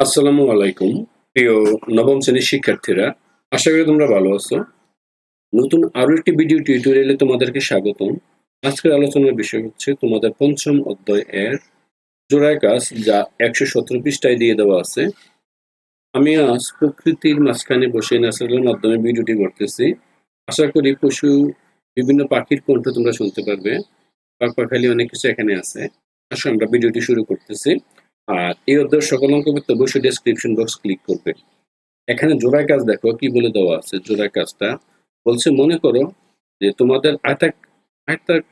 আসসালামু আলাইকুম, প্রিয় নবম শ্রেণির শিক্ষার্থীরা। আশা করি তোমরা ভালো আছো। নতুন আরও একটি ভিডিও টিউটোরিয়ালে তোমাদেরকে স্বাগতম। আজকের আলোচনার বিষয় হচ্ছে তোমাদের পঞ্চম অধ্যায় এর জোড়ায় কাজ যা একশো সতেরো পৃষ্ঠায় দিয়ে দেওয়া আছে। আমি আজ প্রকৃতির মাঝখানে বসে ন্যাচারালের মাধ্যমে ভিডিওটি করতেছি। আশা করি পশু, বিভিন্ন পাখির কণ্ঠ তোমরা শুনতে পারবে। পাক পাখালি অনেক কিছু এখানে আছে। আসো আমরা ভিডিওটি শুরু করতেছি। আর এই অধ্যায়ের সকল অঙ্ক করতে অবশ্যই ডেসক্রিপশন বক্স ক্লিক করবে। এখানে জোড়ায় কাজ দেখো, কি বলে দেওয়া আছে? জোড়ায় কাজটা বলছে, মনে করো যে তোমাদের আয়তাক আয়তাক,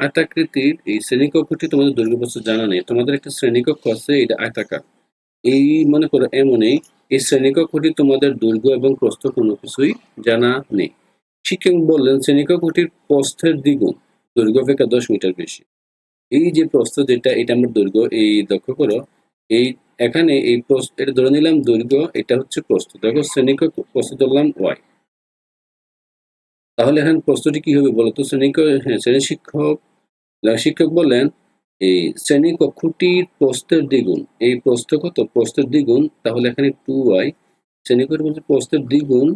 আয়তাকৃতির এই শ্রেণীকক্ষটি তোমাদের দৈর্ঘ্য বস্তু জানা নেই। তোমাদের একটা শ্রেণীকক্ষ আছে, এটা আয়তাকার। এই মনে করো এমনই এই শ্রেণীকক্ষটি তোমাদের দৈর্ঘ্য এবং প্রস্থ কোনো কিছুই জানা নেই। শিক্ষক বললেন, শ্রেণীকক্ষটির প্রস্থের দ্বিগুণ, দৈর্ঘ্য অপেক্ষা দশ মিটার বেশি। এই যে প্রস্থ যেটা, এটা আমার দৈর্ঘ্য, এই লক্ষ্য করো, এই এখানে এই প্রস্থ, এটা ধরে নিলাম দৈর্ঘ্য, এটা হচ্ছে প্রস্থ, দেখো শ্রেণীকক প্রস্থ ধরলাম ওয়াই তাহলে এখন প্রশ্নটি কি হবে বলতো? শ্রেণি হ্যাঁ শ্রেণি শিক্ষক শিক্ষক বললেন, এই শ্রেণি কক্ষটির প্রস্থের দ্বিগুণ, এই প্রস্থ কত? প্রস্থের দ্বিগুণ, তাহলে এখানে টু ওয়াই শ্রেণি কক্ষ বলছে প্রস্থের দ্বিগুণ,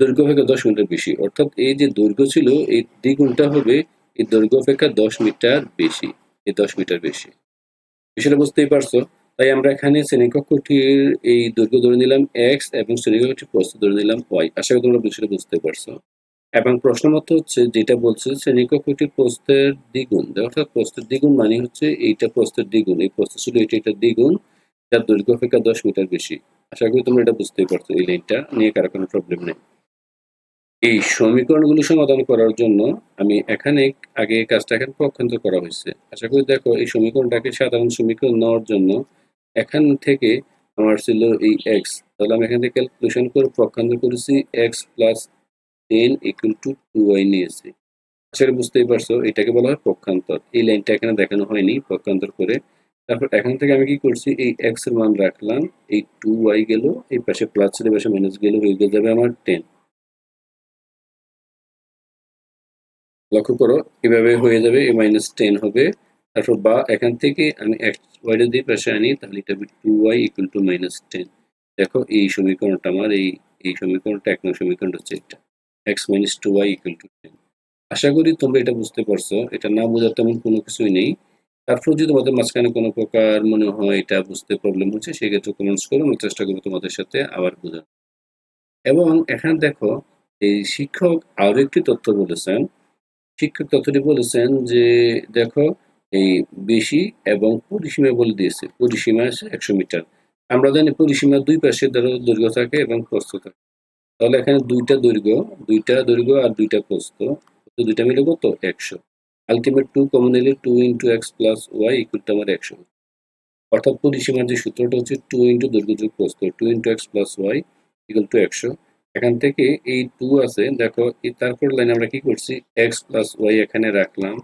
দৈর্ঘ্য অপেক্ষা দশ মিটার বেশি, অর্থাৎ এই যে দৈর্ঘ্য ছিল, এই দ্বিগুণটা হবে এই দৈর্ঘ্য অপেক্ষা দশ মিটার বেশি, এই দশ মিটার বেশি। বিষয়টা বুঝতেই পারছ। তাই আমরা এখানে শ্রেণীকক্ষটির এই দৈর্ঘ্য ধরে নিলাম এক্স এবং শ্রেণীকক্ষটির প্রস্থ ধরে নিলাম ওয়াই আশা করি তোমরা বিষয়টা বুঝতে পারছ। এবং প্রশ্ন মতো হচ্ছে, যেটা বলছে শ্রেণীকক্ষটির প্রস্থের দ্বিগুণ অর্থাৎ প্রস্থের দ্বিগুণ মানে হচ্ছে এইটা প্রস্থের দ্বিগুণ, এই প্রস্থ ছিল এটা এটা দ্বিগুণ, যার দৈর্ঘ্য অপেক্ষা দশ মিটার বেশি। আশা করি তোমরা এটা বুঝতেই পারছ, এই লাইনটা নিয়ে কারও কোনো প্রবলেম নেই। এই সমীকরণগুলো সমাধান করার জন্য আমি এখানে আগে কাজটা এখানে পক্ষান্তর করা হয়েছে। আশা করি দেখো এই সমীকরণটাকে সাধারণ সমীকরণ নেওয়ার জন্য এখান থেকে আমার ছিল এই এক্স তাহলে আমি এখান থেকে ক্যালকুলেশন করে পক্ষান্তর করেছি X plus ten equal to two Y নিয়েছি। করি বুঝতেই পারছ, এটাকে বলা হয় পক্ষান্তর। এই লাইনটা এখানে দেখানো হয়নি, পক্ষান্তর করে। তারপর এখান থেকে আমি কি করছি, এই এক্সের মান রাখলাম, এই টু ওয়াই গেল, এই পাশে প্লাস ছিল পাশে মাইনাস গেল, হয়ে যাবে আমার টেন লক্ষ্য করো এভাবে হয়ে যাবে এ মাইনাস টেন হবে। তারপর বা, এখান থেকে আমি এক্স ওয়াইটা দিয়ে পাশে আনি, তাহলে এটা হবে two y equal to minus ten দেখো, এই সমীকরণটা আমার, এই এই সমীকরণটা, এক নম্বর সমীকরণটা হচ্ছে এটা। X minus two y equal to ten আশা করি তোমরা এটা বুঝতে পারছ। এটা না বোঝার তেমন কোনো কিছুই নেই। তারপর যদি তোমাদের মাঝখানে কোনো প্রকার মনে হয় এটা বুঝতে প্রবলেম হচ্ছে, সেক্ষেত্রে কমেন্টস করো, আমি চেষ্টা করব তোমাদের সাথে আবার বোঝানো এবং এখানে দেখো, এই শিক্ষক আরও একটি তথ্য বলেছেন শিক্ষক তথ্যটি বলেছেন যে, দেখো, এই বেশি এবং পরিসীমা বলে দিয়েছে। পরিসীমা আছে একশো মিটার। আমরা জানি পরিসীমার দুই পাশে ধরো দৈর্ঘ্য থাকে এবং প্রস্থ থাকে। তাহলে এখানে দুইটা দৈর্ঘ্য দুইটা দৈর্ঘ্য আর দুইটা প্রস্থ দুইটা মিলে কত? একশো। আলটিমেট টু কমন এলে two into x plus y equal to আমার একশো। অর্থাৎ পরিসীমার যে সূত্রটা হচ্ছে টু ইন্টু দৈর্ঘ্য যোগ প্রস্থ, two into x plus y equal to একশো। এখান থেকে এই টু আছে। দেখো তারপর লাইন আমরা কি করছি? এক্স প্লাস ওয়াই এখানে রাখলাম।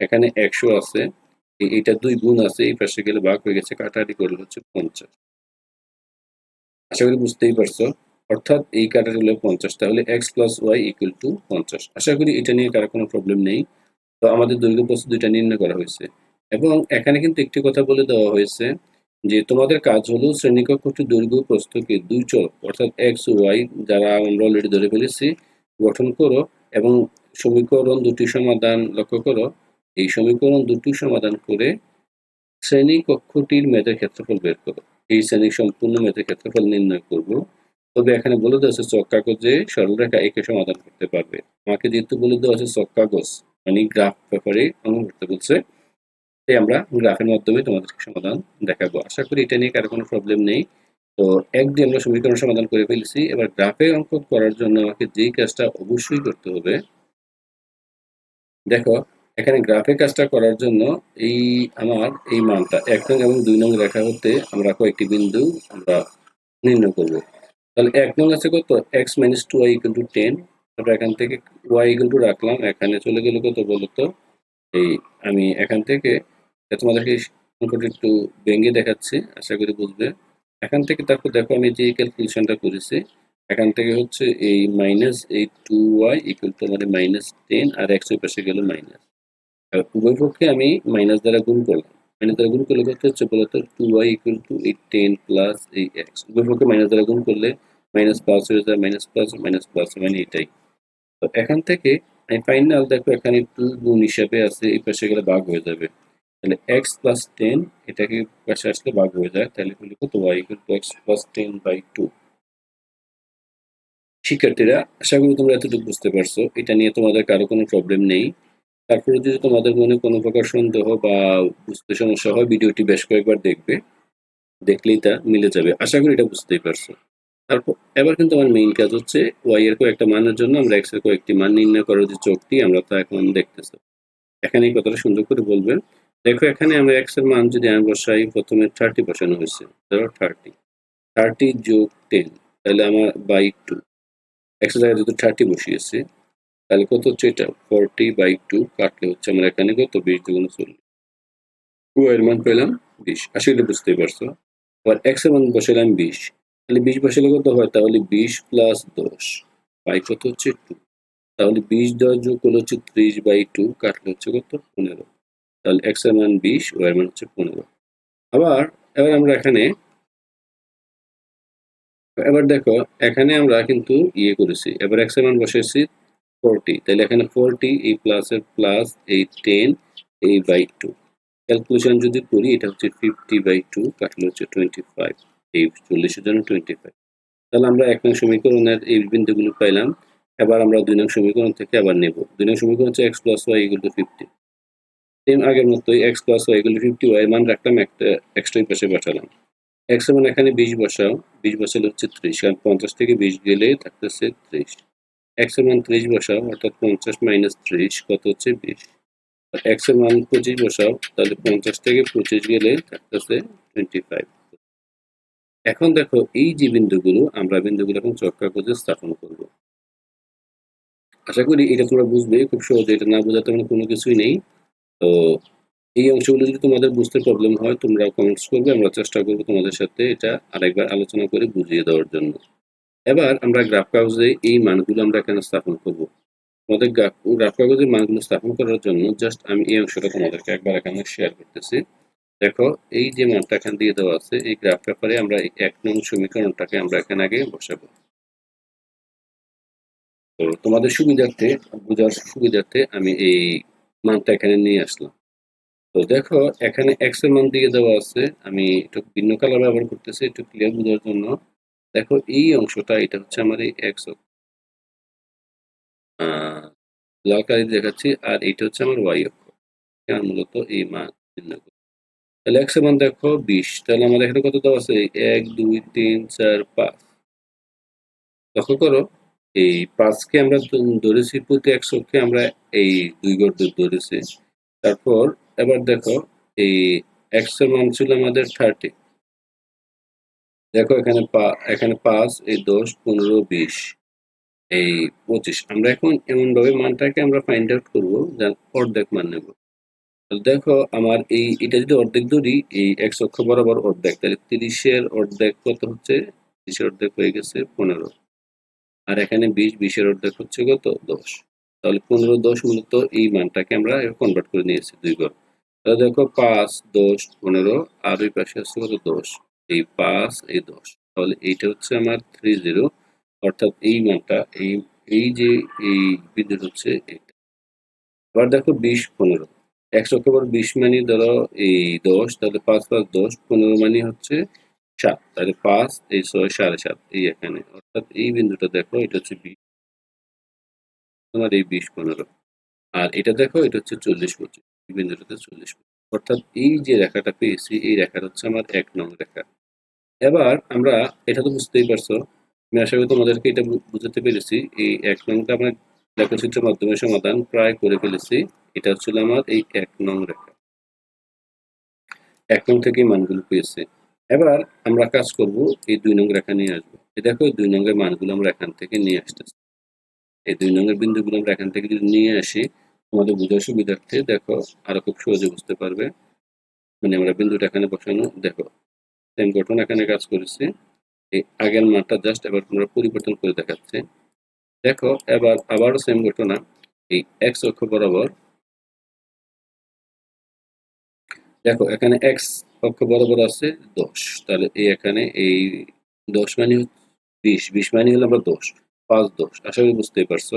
এখানে একশো আছে। এইটা দুই গুণ আছে। এই পাশে গেলে ভাগ হয়ে গেছে, কাটাকাটি করলে হচ্ছে পঞ্চাশ। আশা করি বুঝতেই পারছ। অর্থাৎ এই কাটাটি হলো পঞ্চাশ। তাহলে x plus y equal to পঞ্চাশ। আশা করি এটা নিয়ে কারও কোনো প্রবলেম নেই। তো আমাদের দৈর্ঘ্য প্রস্তুত দুইটা নির্ণয় করা হয়েছে। এবং এখানে কিন্তু একটি কথা বলে দেওয়া হয়েছে যে তোমাদের কাজ হলো শ্রেণীকক্ষটি দৈর্ঘ্য, প্রস্থকে দুই চল অর্থাৎ এক্স ওয়াই যারা আমরা অলরেডি ধরে ফেলেছি, গঠন করো এবং সমীকরণ দুটি সমাধান লক্ষ্য করো। এই সমীকরণ দুটি সমাধান করে শ্রেণি কক্ষটির মেধের ক্ষেত্রফল বের করো। এই শ্রেণি সম্পূর্ণ মেধের ক্ষেত্রফল নির্ণয় করব। তবে এখানে বলে দেওয়া আছে চক কাগজে সরলরেখা একে সমাধান করতে পারবে। আমাকে যেহেতু বলে দেওয়া আছে চক কাগজ মানে গ্রাফ ব্যাপারে করতে বলছে। তাই আমরা গ্রাফের মাধ্যমে তোমাদেরকে সমাধান দেখাবো। আশা করি এটা নিয়ে কারও কোনো প্রবলেম নেই। তো এক দিয়ে আমরা সমীকরণ সমাধান করে ফেলেছি। এবার গ্রাফে অঙ্ক করার জন্য আমাকে যেই কাজটা অবশ্যই করতে হবে, দেখো, এখানে গ্রাফে কাজটা করার জন্য এই আমার এই মানটা এক নং এবং দুই নং রেখা হতে আমরা কয়েকটি বিন্দু আমরা নির্ণয় করব। তাহলে এক নং আছে কত? X minus two y equal to ten তারপর এখান থেকে ওয়াই ইকুয়াল টু রাখলাম। এখানে চলে গেলে কত বলতো? এই আমি এখান থেকে তোমাদেরকে অঙ্কটা একটু ভেঙে দেখাচ্ছি আশা করি বুঝবে। এখান থেকে তারপর দেখো আমি যে ক্যালকুলেশনটা করেছি এখান থেকে হচ্ছে এই মাইনাস এই টু ওয়াই ইকুয়াল টু মানে মাইনাস টেন আর একশো পাশে গেল মাইনাস আর উভয় পক্ষে আমি মাইনাস দ্বারা গুণ করলাম। মাইনাস দ্বারা গুণ করলে কত হচ্ছে বলতো? টু ওয়াই ইকুয়াল টু এই টেন প্লাস এই এক্স উভয়পক্ষে মাইনাস দ্বারা গুণ করলে মাইনাস প্লাস হয়ে যায় মাইনাস প্লাস মাইনাস প্লাস মানে এটাই। তো এখান থেকে আমি ফাইনাল দেখো এখানে একটু গুণ হিসাবে আছে এই পাশে গেলে ভাগ হয়ে যাবে। তাহলে এক্স প্লাস টেন এটাকে পাশে আসলে ভাগ হয়ে যায়। তাহলে হলো কত y equal to x plus ten by two শিক্ষার্থীরা, আশা করি তোমরা এতটুকু বুঝতে পারছ। এটা নিয়ে তোমাদের কারও কোনো প্রবলেম নেই। তারপরে যদি তোমাদের মনে কোনো প্রকার সন্দেহ বা বুঝতে সমস্যা হয়, ভিডিওটি বেশ কয়েকবার দেখবে। দেখলেই তা মিলে যাবে। আশা করি এটা বুঝতেই পারছ। তারপর, এবার কিন্তু আমার মেইন কাজ হচ্ছে ওয়াই এর কয়েকটা মানের জন্য আমরা এক্সের কয়েকটি মান নির্ণয় করার যে চোখটি, আমরা তা এখন দেখতেছি। এখানে এই কথাটা সুন্দর করে বলবেন। দেখো, এখানে আমরা এক্সের মান যদি আমি বসাই, প্রথমে থার্টি বসানো হয়েছে। ধরো থার্টি থার্টি যোগ টেন তাহলে আমার বাই টু এক্স জায়গায় যদি থার্টি বসিয়েছে, তাহলে কত হচ্ছে এটা? ফোরটি বাই টু কাটলে হচ্ছে আমরা এখানে কত? বিশ দুগুণ চল্লিশ। টু এর মান পেলাম বিশ। আসলে বুঝতেই পারছ। আবার এক্সের মান বসালাম বিশ। তাহলে বিশ বসালে কত হয়? তাহলে বিশ প্লাস দশ বাই কত হচ্ছে টু তাহলে বিশ দশ যোগ করলে হচ্ছে ত্রিশ বাই টু কাটলে হচ্ছে কত? পনেরো। তাহলে এক্সের মান বিশ ওয়াই এর মান হচ্ছে পনেরো। আবার, এবার আমরা এখানে, এবার দেখো, এখানে আমরা কিন্তু ইয়ে করেছি, এবার এক্সের মান বসেছি ফোরটি তাহলে এখানে ফোরটি এই প্লাসের প্লাস এই টেন এই বাই টু ক্যালকুলেশন যদি করি, এটা হচ্ছে ফিফটি বাই টু কাটলে হচ্ছে টোয়েন্টি ফাইভ এই চল্লিশের জন্য টোয়েন্টি ফাইভ তাহলে আমরা এক নং সমীকরণের এই বিন্দুগুলো পাইলাম। এবার আমরা দুই নং সমীকরণ থেকে আবার নেব। দুই নং সমীকরণ হচ্ছে x plus y equal to fifty same আগের মতোই x plus y equal fifty Y মান রাখলাম, একটা এক্সট্রা পাশে বসালাম। এক্স মান এখানে বিশ বসাও, বিশ বসালে হচ্ছে ত্রিশ, কারণ পঞ্চাশ থেকে বিশ গেলে থাকতেছে ত্রিশ। এক্স মান ত্রিশ বসাও, অর্থাৎ পঞ্চাশ মাইনাস ত্রিশ, কত হচ্ছে বিশ? এক্স মান পঁচিশ বসাও, তাহলে পঞ্চাশ থেকে পঁচিশ গেলে থাকতেছে টোয়েন্টি ফাইভ এখন দেখো, এই যে বিন্দুগুলো, আমরা বিন্দুগুলো এখন চক্কা করে স্থাপন করব। আশা করি এটা তোমরা বুঝবে, খুব সহজে এটা না বোঝাতে কোনো কিছুই নেই। তো এই অংশগুলো যদি তোমাদের বুঝতে প্রবলেম হয় তোমরা কমেন্টস করবে, আমরা চেষ্টা করব তোমাদের সাথে এটা আরেকবার আলোচনা করে বুঝিয়ে দেওয়ার জন্য। এবার আমরা গ্রাফ কাগজে এই মানগুলো আমরা এখানে স্থাপন করব। তোমাদের গ্রাফ কাগজের মানগুলো স্থাপন করার জন্য জাস্ট আমি এই অংশটা তোমাদেরকে একবার এখানে শেয়ার করতেছি। দেখো, এই যে মানটা এখান দিয়ে দেওয়া আছে, এই গ্রাফ পেপারে আমরা এক নং সমীকরণটাকে আমরা এখানে আগে বসাবো। তো তোমাদের সুবিধার্থে, বোঝার সুবিধার্থে আমি এই মানটা এখানে নিয়ে আসলাম। তো দেখো, এখানে এক্সের মান দিয়ে দেওয়া আছে। আমি একটু ভিন্ন কালার ব্যবহার করতেছি, একটু ক্লিয়ার বোঝার জন্য। দেখো, এই অংশটা, এটা হচ্ছে আমার এই এক্স লাল কালি দেখাচ্ছি, আর এটা হচ্ছে আমার ওয়াই অক্ষ। আমার মূলত এই মান করি তাহলে এক্সের মান দেখো, বিশ। তাহলে আমাদের এখানে কত দেওয়া আছে? এক, দুই, তিন, চার, পাঁচ। লক্ষ্য করো। এই পাঁচকে আমরা ধরেছি প্রতি একশ অক্ষে আমরা এই দুই গড় ধরেছি তারপর এবার দেখো, এই এক্সের মান ছিল আমাদের থার্টি দেখো এখানে এখানে পাঁচ, এই দশ, পনেরো, বিশ, এই পঁচিশ। আমরা এখন এমনভাবে মানটাকে আমরা ফাইন্ড আউট করব অর্ধেক মান নেব। দেখো, আমার এই, এটা যদি অর্ধেক ধরি, এই এক বরাবর অর্ধেক, তাহলে তিরিশের অর্ধেক কত হচ্ছে? তিরিশের অর্ধেক হয়ে গেছে পনেরো। আর এখানে বিশ, বিশের অর্ধেক হচ্ছে কত দশ। তাহলে পনেরো, দশ মূলত এই মানটাকে আমরা কনভার্ট করে নিয়েছি দুই ঘর তাহলে দেখো পাঁচ, দশ, পনেরো, আর ওই পাশে হচ্ছে কত? দশ। এই পাঁচ, এই দশ। তাহলে এইটা হচ্ছে আমার থ্রি জিরো অর্থাৎ এই মানটা, এই এই যে এই বিদ্যুৎ হচ্ছে এটা আবার দেখো বিশ, পনেরো। একশো কেবল বিশ মানি ধরো এই দশ, তাহলে পাঁচ পাঁচ দশ, পনেরো মানি হচ্ছে সাত তাহলে পাঁচ, এই ছয়, সাড়ে সাত, এই এখানে। অর্থাৎ এই বিন্দুটা দেখো, এটা হচ্ছে বিশ। তোমার এই বিশ পনেরো। আর এটা দেখো, এটা হচ্ছে চল্লিশ পঁচিশ। এই বিন্দুটাতে চল্লিশ অর্থাৎ এই যে রেখাটা পেয়েছি, এই রেখাটা হচ্ছে আমার এক নং রেখা। এবার আমরা, এটা তো বুঝতেই পারছ, আমি আশা করি তোমাদেরকে এটা বুঝতে পেরেছি, এই এক নংটা আমরা লেখচিত্রের মাধ্যমে সমাধান প্রায় করে ফেলেছি। এটা হচ্ছিল আমার এই এক নং রেখা। এক নং থেকে মানগুলো পেয়েছে। এবার আমরা কাজ করব এই দুই নং রেখা নিয়ে আসব। দেখো দুই নঙ্গের মানগুলো আমরা এখান থেকে নিয়ে আসতেছি। এই দুই নঙ্গের বিন্দুগুলো আমরা এখান থেকে যদি নিয়ে আসি, তোমাদের বোঝার সুবিধার্থে দেখো, আরও খুব সহজে বুঝতে পারবে। মানে আমরা বিন্দুটা এখানে বসানো, দেখো সেম গঠন এখানে কাজ করেছি। এই আগের মানটা জাস্ট এবার তোমরা পরিবর্তন করে দেখাচ্ছে। দেখো, এবার আবারও সেম ঘটনা এই এক্স অক্ষ বরাবর। দেখো, এখানে এক্স অক্ষ বরাবর আছে দশ। তাহলে এই এখানে এই দশ মানে বিশ বিশ মানে হলো আমরা দশ, পাঁচ দশ। আশা করি বুঝতেই পারছ।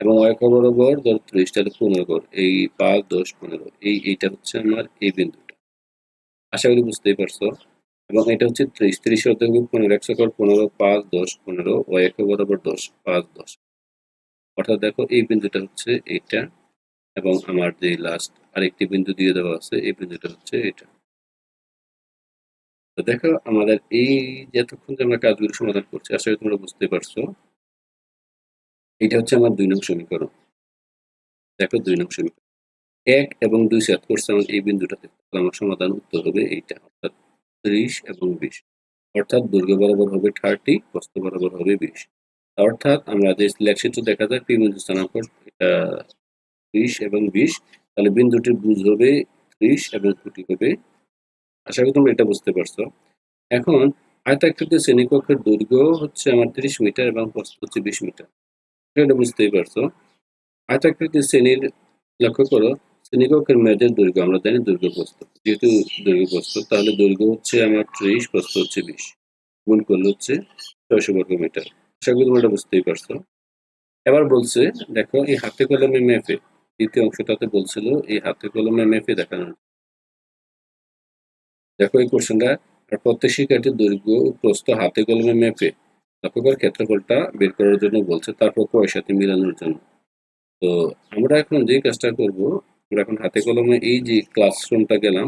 এবং অক্ষ বরাবর ধর ত্রিশ, তাহলে পনেরো এই পাঁচ, দশ, পনেরো, এই এইটা হচ্ছে আমার এই বিন্দুটা। আশা করি বুঝতেই পারছ। এবং এটা হচ্ছে ত্রিশ ত্রিশ হবে পনেরো, একশো কর পনেরো, পাঁচ, দশ, পনেরো, ওয়াই অক্ষ বরাবর দশ, পাঁচ, দশ। অর্থাৎ দেখো এই বিন্দুটা হচ্ছে এইটা এবং আমার যে লাস্ট আরেকটি বিন্দু দিয়ে দেওয়া আছে, এই বিন্দুটা হচ্ছে এটা তো দেখো, আমাদের এই যে এতক্ষণ যে আমরা কাজগুলো সমাধান করছি, আশা করি তোমরা বুঝতে পারছ। এটা হচ্ছে আমার দুই নং সমীকরণ। দেখো, দুই নং সমীকরণ। এক এবং দুই সেট করছে, আমার এই বিন্দুটাতে আমার সমাধান উত্তর হবে এইটা, অর্থাৎ ত্রিশ এবং বিশ। অর্থাৎ দৈর্ঘ্য বরাবর হবে থার্টি প্রস্থ বরাবর হবে বিশ। অর্থাৎ আমরা যে লেখচিত্র দেখা যায় পি বিন্দু স্থানাঙ্ক, এটা ত্রিশ এবং বিশ, তাহলে বিন্দুটির বুঝ হবে ত্রিশ এবং খুঁটি হবে আশা করি তোমরা এটা বুঝতে পারছ। এখন আয়তাকৃতির শ্রেণীকক্ষের দৈর্ঘ্য হচ্ছে আমার তিরিশ মিটার এবং প্রস্থ হচ্ছে বিশ মিটার। এটা বুঝতেই পারছ। আয়তাকৃতির শ্রেণির লক্ষ্য করো, শ্রেণীকক্ষের মেয়াদের দৈর্ঘ্য, আমরা জানি দৈর্ঘ্য প্রস্থ। যেহেতু দৈর্ঘ্য প্রস্থ, তাহলে দৈর্ঘ্য হচ্ছে আমার ত্রিশ, প্রস্থ হচ্ছে বিশ। গুণ করলে হচ্ছে ছয়শো বর্গ মিটার। আশা করি তোমরা বুঝতেই পারছ। এবার বলছে, দেখো এই হাতে কলমে মেপে দ্বিতীয় অংশটাতে বলছিল এই হাতে কলমে মেপে দেখানো দেখো এই কোশ্চেনটা প্রত্যেক শিক্ষার্থীর দৈর্ঘ্য প্রস্থ হাতে কলমে মেপে লক্ষ্য করে ক্ষেত্রফলটা বের করার জন্য বলছে, তারপর কয়ের সাথে মিলানোর জন্য। তো আমরা এখন যে কাজটা করব, আমরা এখন হাতে কলমে এই যে ক্লাসরুমটা গেলাম,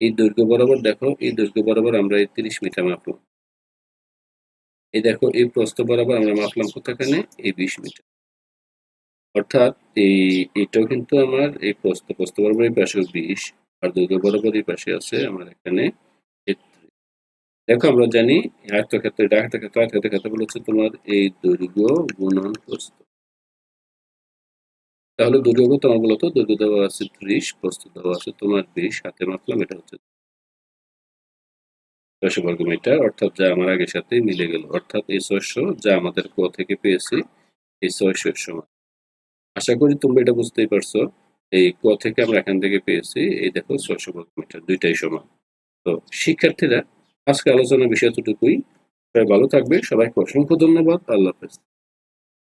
এই দৈর্ঘ্য বরাবর দেখো, এই দৈর্ঘ্য বরাবর আমরা এই তিরিশ মিটার মাপলাম। এই দেখো, এই প্রস্থ বরাবর আমরা মাপলাম কোথাখানে এই বিশ মিটার। অর্থাৎ এই, এটাও কিন্তু আমার এই প্রস্থ প্রস্থ বরাবর এই পাশে বিশ। আর দৈর্ঘ্য বরাবর এই পাশে আছে আমার এখানে দেখো আমরা জানি আয়তক্ষেত্রে ডাকাতক্ষেত্র আয়তক্ষেত্রের ক্ষেত্রে হচ্ছে তোমার এই দৈর্ঘ্য গুণন প্রস্থ। তাহলে দৈর্ঘ্য তোমার বলতো দৈর্ঘ্য দেওয়া আছে ত্রিশ প্রস্থ দেওয়া আছে তোমার বিশ হাতে মাপলাম এটা হচ্ছে ছয়শো বর্গ মিটার অর্থাৎ যা আমার আগের সাথে মিলে গেল। অর্থাৎ এই ছয়শো যা আমাদের ক থেকে পেয়েছি এই ছয়শো সমান। আশা করি তোমরা এটা বুঝতেই পারছ। এই ক থেকে আমরা এখান থেকে পেয়েছি, এই দেখো ছয়শো বর্গ মিটার দুইটাই সমান। তো শিক্ষার্থীরা, আজকে আলোচনা বিষয় এতটুকুই। সবাই ভালো থাকবে সবাইকে অসংখ্য ধন্যবাদ, আল্লাহ হাফেজ।